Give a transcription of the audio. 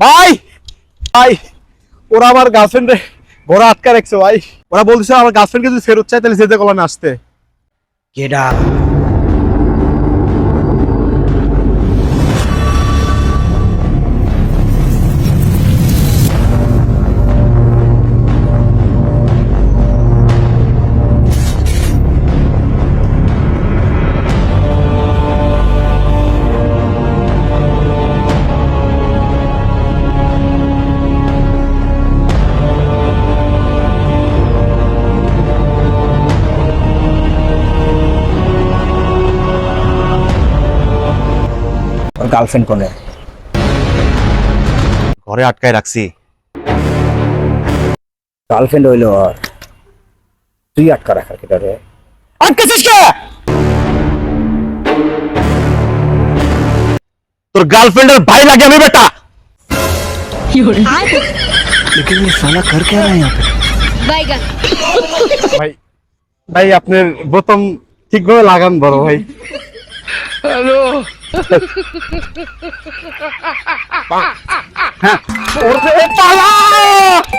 ভাই! ভাই! ওরা আমার গার্লফ্রেন্ডে ঘোরা আটকা রাখছে, ভাই। ওরা বলছে আমার গার্লফ্রেন্ডকে যদি ফেরত চাই, তাহলে যেতে কলানে আসতে। কেডা গার্লফ্রেন্ড কোনে ঘরে আটকায় রাখছি। গার্লফ্রেন্ড হইল ওর তুই আটকা রাখার কেটা রে? আটকেছিস কে? তোর গার্লফ্রেন্ডের ভাই লাগে আমি বেটা। বাইগান ভাই ভাই আপনার বোতাম ঠিকভাবে লাগান বড় ভাই 오빠 오빠